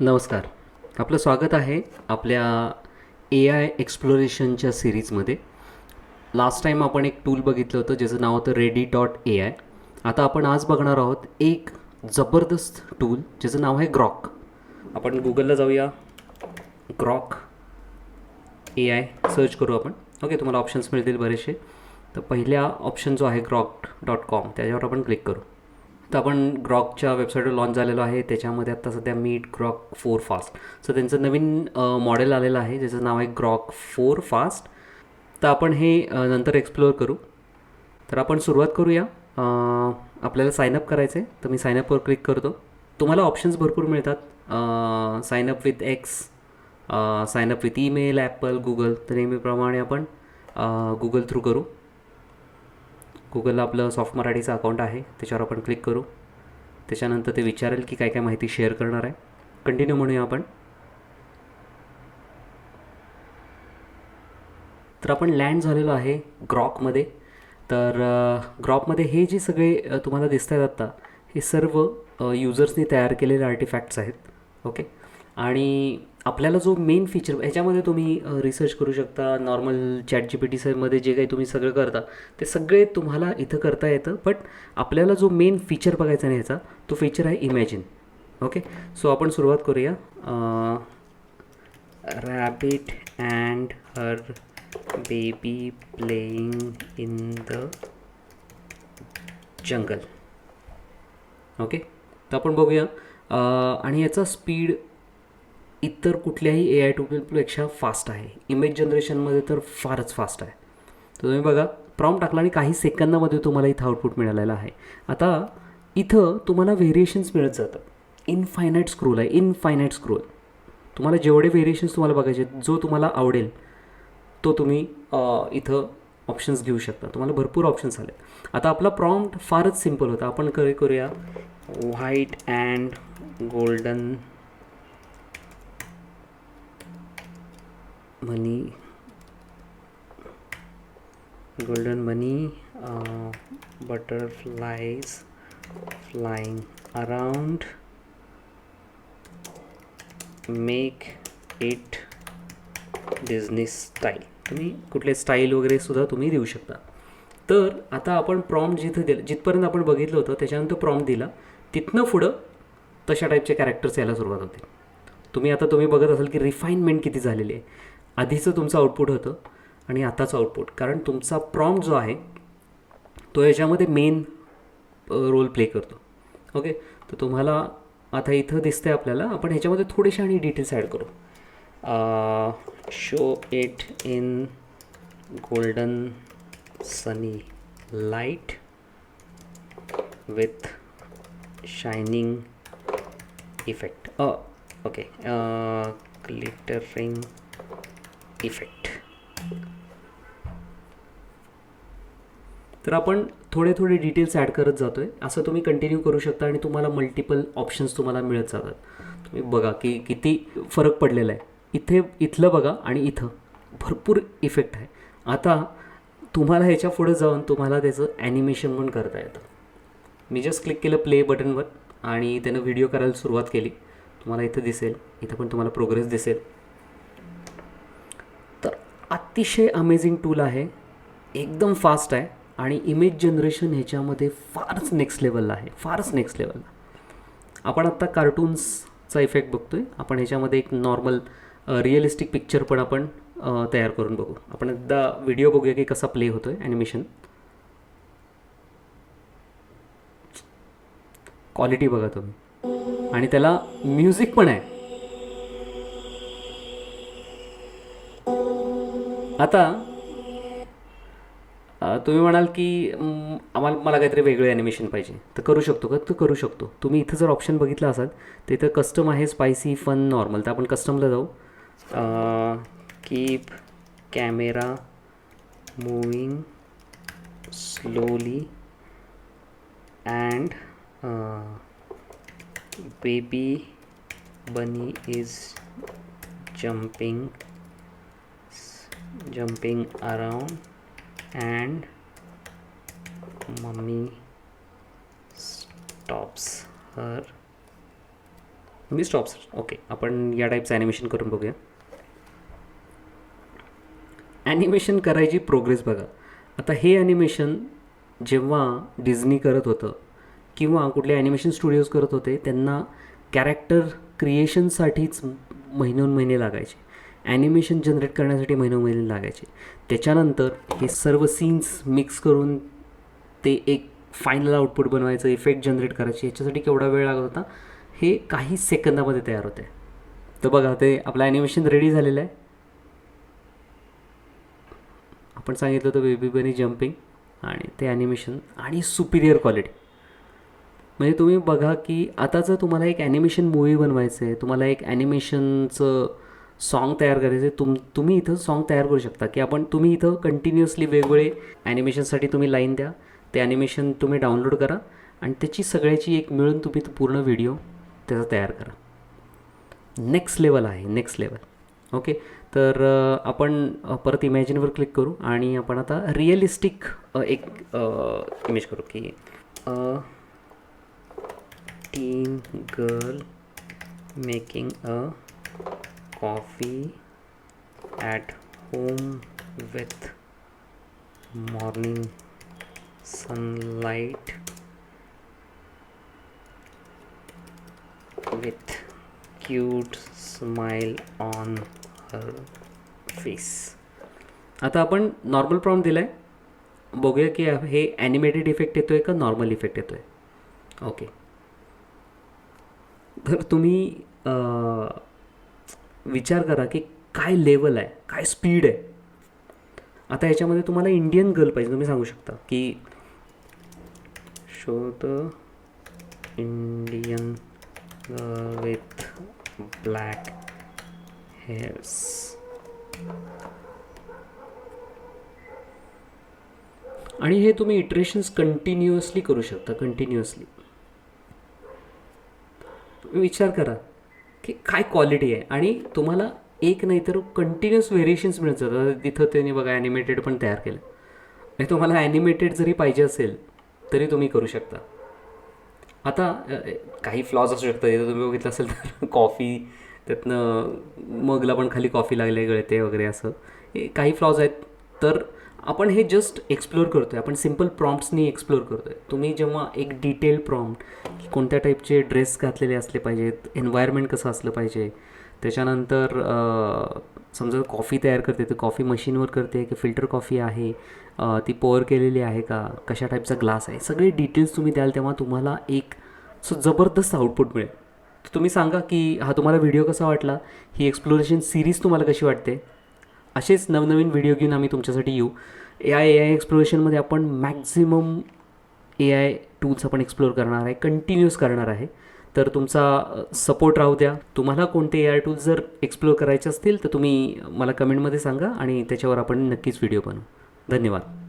नमस्कार. आपलं स्वागत आहे आपल्या ए आय एक्सप्लोरेशनच्या सिरीजमध्ये लास्ट टाईम आपण एक टूल बघितलं होतं ज्याचं नाव होतं रेडी डॉट ए आय आता आपण आज बघणार आहोत एक जबरदस्त टूल ज्याचं नाव आहे ग्रॉक आपण गुगलला जाऊया. ग्रॉक ए आय सर्च करू आपण. ओके तुम्हाला ऑप्शन्स मिळतील बरेचसे. तर पहिल्या ऑप्शन जो आहे ग्रॉक डॉट कॉम त्याच्यावर आपण क्लिक करू. तर आपण ग्रॉकच्या वेबसाईटवर लॉन्च झालेलो आहे. त्याच्यामध्ये आत्ता सध्या meet Grok four fast so त्यांचं नवीन मॉडेल आलेलं आहे. ज्याचं नाव आहे ग्रॉक फोर फास्ट तर आपण हे नंतर एक्सप्लोअर करू. तर आपण सुरुवात करूया. आपल्याला साईनअप करायचं आहे तर मी साईनअपवर क्लिक करतो. तुम्हाला ऑप्शन्स भरपूर मिळतात. Sign up with X sign up with email Apple Google तर नेहमीप्रमाणे आपण गुगल थ्रू करू. गुगलला आपलं सॉफ्ट मराठीचं अकाउंट आहे. त्याच्यावर आपण क्लिक करू. त्याच्यानंतर ते विचारेल की काय काय माहिती शेअर करणार आहे. कंटिन्यू म्हणूया आपण. तर आपण लँड झालेलो आहे ग्रॉकमध्ये तर ग्रॉकमध्ये हे जे सगळे तुम्हाला दिसत आहेत आत्ता हे सर्व युजर्सनी तयार केलेले आर्टिफॅक्ट्स आहेत. ओके आणि आपल्याला जो मेन फीचर ह्याच्यामध्ये तुम्ही रिसर्च करू शकता. Normal chat G P T सरमध्ये जे काही तुम्ही सगळं करता ते सगळे तुम्हाला इथं करता येतं. बट आपल्याला जो मेन फीचर बघायचा नाही ह्याचा तो फीचर आहे इमॅजिन ओके सो आपण सुरुवात करूया. Rabbit and her baby playing in the jungle okay तर आपण बघूया. आणि याचा स्पीड इतर कुठल्याही ए आय टूलपेक्षा फास्ट आहे. इमेज जनरेशनमध्ये तर फारच फास्ट आहे. तर तुम्ही बघा प्रॉम टाकला आणि काही सेकंदामध्ये तुम्हाला इथं आउटपुट मिळालेलं आहे. आता इथं तुम्हाला व्हेरिएशन्स मिळत जातात. इनफायनाईट स्क्रोल आहे. इनफायनाईट स्क्रोल तुम्हाला जेवढे व्हेरिएशन्स तुम्हाला बघायचे जो तुम्हाला आवडेल तो तुम्ही इथं ऑप्शन्स घेऊ शकता. तुम्हाला भरपूर ऑप्शन्स आले आता आपला प्रॉम्प्ट फारच सिंपल होता. आपण करे करूया white and golden money. Golden money butterflies flying around make it business style तुम्ही कुठले स्टाईल वगैरे सुद्धा तुम्ही देऊ शकता. तर आता आपण प्रॉम जिथं दिलं जिथपर्यंत आपण बघितलं होतं त्याच्यानंतर प्रॉम दिला. तिथनं पुढं तशा टाईपचे कॅरेक्टर्स यायला सुरुवात होते. तुम्ही आता तुम्ही बघत असाल की रिफाईनमेंट किती झालेली आहे. आधीचं तुमचं आउटपुट होतं आणि आताचं आउटपुट कारण तुमचा प्रॉम्प्ट जो आहे तो याच्यामध्ये मेन रोल प्ले करतो. ओके तर तुम्हाला आता इथं दिसतंय आपल्याला आपण ह्याच्यामध्ये थोडेसे आणि डिटेल्स ॲड करू. Show it in golden sunny light with shining effect okay glittering effect तर आपण थोडे थोडे डिटेल्स ॲड करत जातो आहे असं तुम्ही कंटिन्यू करू शकता आणि तुम्हाला मल्टिपल ऑप्शन्स तुम्हाला मिळत जातात. तुम्ही बघा की किती फरक पडलेला आहे. इथे इथलं बघा आणि इथं. भरपूर इफेक्ट आहे. आता तुम्हाला ह्याच्या पुढे जाऊन तुम्हाला त्याचं ॲनिमेशन पण करता येतं. मी जस्ट क्लिक केलं प्ले बटनवर आणि त्यानं व्हिडिओ करायला सुरुवात केली. तुम्हाला इथं दिसेल. इथं पण तुम्हाला प्रोग्रेस दिसेल. अतिशय अमेझिंग टूल आहे. एकदम फास्ट आहे आणि इमेज जनरेशन ह्याच्यामध्ये फारच नेक्स्ट लेवलला आहे. फारच नेक्स्ट लेवलला आपण आत्ता कार्टून्सचा इफेक्ट बघतोय. आपण ह्याच्यामध्ये एक नॉर्मल रिअलिस्टिक पिक्चर पण आपण तयार करून बघू. आपण एकदा व्हिडिओ बघूया की कसा प्ले होतोय ॲनिमेशन क्वालिटी बघा तुम्ही. आणि त्याला म्युझिक पण आहे. आता तुम्ही म्हणाल की आम्हाला मला काहीतरी वेगळे ॲनिमेशन पाहिजे. तर करू शकतो का? तर करू शकतो. तुम्ही इथं जर ऑप्शन बघितलं असाल तर इथं कस्टम आहे स्पायसी फन नॉर्मल तर आपण कस्टमला जाऊ. Keep camera moving slowly and baby bunny is jumping jumping around and mummy stops her. मी स्टॉप्स ओके आपण या टाईपचं ॲनिमेशन करून बघूया. ॲनिमेशन करायची प्रोग्रेस बघा. आता हे ॲनिमेशन जेव्हा डिझनी करत होतं किंवा कुठले ॲनिमेशन स्टुडिओज करत होते त्यांना कॅरेक्टर क्रिएशनसाठीच महिनोन महिने लागायचे. ॲनिमेशन जनरेट करण्यासाठी महिनो महिने लागायचे. त्याच्यानंतर हे सर्व सीन्स मिक्स करून ते एक फायनल आउटपुट बनवायचं इफेक्ट जनरेट करायचे याच्यासाठी केवढा वेळ लागत होता हे काही सेकंदामध्ये तयार होते. तर बघा ते आपलं ॲनिमेशन रेडी झालेलं आहे. आपण सांगितलं होतं बेबी बनी जम्पिंग आणि ते ॲनिमेशन आणि सुपिरियर क्वालिटी म्हणजे तुम्ही बघा की आता जर तुम्हाला एक ॲनिमेशन मूवी बनवायचं आहे तुम्हाला एक ॲनिमेशनचं सॉन्ग तयार करायचे. तुम तुम्ही इथं सॉन्ग तयार करू शकता. की आपण तुम्ही इथं कंटिन्युअसली वेगवेगळे ॲनिमेशनसाठी तुम्ही लाईन द्या. ते ॲनिमेशन तुम्ही डाउनलोड करा. आणि त्याची सगळ्याची एक मिळून तुम्ही तो पूर्ण व्हिडिओ त्याचा तयार करा. नेक्स्ट लेवल आहे. नेक्स्ट लेवल ओके तर आपण परत इमॅजिनवर क्लिक करू आणि आपण आता रिअलिस्टिक एक इमेज करू की teen girl making a coffee at home with morning sunlight with cute smile on her face. आता आपण नॉर्मल प्रॉम दिला आहे बघूया की हे ॲनिमेटेड इफेक्ट येतो आहे का नॉर्मल इफेक्ट येतो आहे ओके तर तुम्ही विचार करा की काय लेवल आहे काय स्पीड आहे. आता याच्यामध्ये तुम्हाला इंडियन गर्ल पाहिजे तुम्ही सांगू शकता की show the Indian with black hairs आणि हे तुम्ही इटरेशन्स कंटिन्युअसली करू शकता कंटिन्युअसली विचार करा. की काय क्वालिटी आहे? आणि तुम्हाला एक नाही तर कंटिन्युअस व्हेरिएशन्स मिळत जातात. तिथं त्यांनी बघा ॲनिमेटेड पण तयार केलं. आणि तुम्हाला ॲनिमेटेड जरी पाहिजे असेल तरी तुम्ही करू शकता. आता काही फ्लॉज असू शकतात. इथं तुम्ही बघितलं असेल तर कॉफी त्यातनं मगला पण खाली कॉफी लागले गळते वगैरे असं. हे काही फ्लॉज आहेत. तर आपण हे जस्ट एक्सप्लोअर करतो आहे आपण सिंपल प्रॉम्प्ट्सनी एक्सप्लोअर करतो आहे तुम्ही जेव्हा एक डिटेल प्रॉम्प्ट कोणत्या टाईपचे ड्रेस घातलेले असले पाहिजेत एन्व्हायरमेंट कसं असलं पाहिजे त्याच्यानंतर समजा कॉफी तयार करते तर कॉफी मशीनवर करते की फिल्टर कॉफी आहे ती पोअर केलेली आहे का कशा टाईपचा ग्लास आहे सगळे डिटेल्स तुम्ही द्याल तेव्हा तुम्हाला एक सो जबरदस्त आउटपुट मिळेल. तर तुम्ही सांगा की हा तुम्हाला व्हिडिओ कसा वाटला? ही एक्सप्लोरेशन सिरीज तुम्हाला कशी वाटते? असेच नवनवीन व्हिडिओ घेऊन आम्ही तुमच्यासाठी येऊ. ए आय ए आय एक्सप्लोरेशनमध्ये आपण मॅक्झिमम ए आय टूल्स आपण एक्सप्लोर करणार आहे कंटिन्यूस करणार आहे. तर तुमचा सपोर्ट राहू द्या. तुम्हाला कोणते ए आय टूल्स जर एक्सप्लोर करायचे असतील तर तुम्ही मला कमेंटमध्ये सांगा आणि त्याच्यावर आपण नक्कीच व्हिडिओ बनवू. धन्यवाद.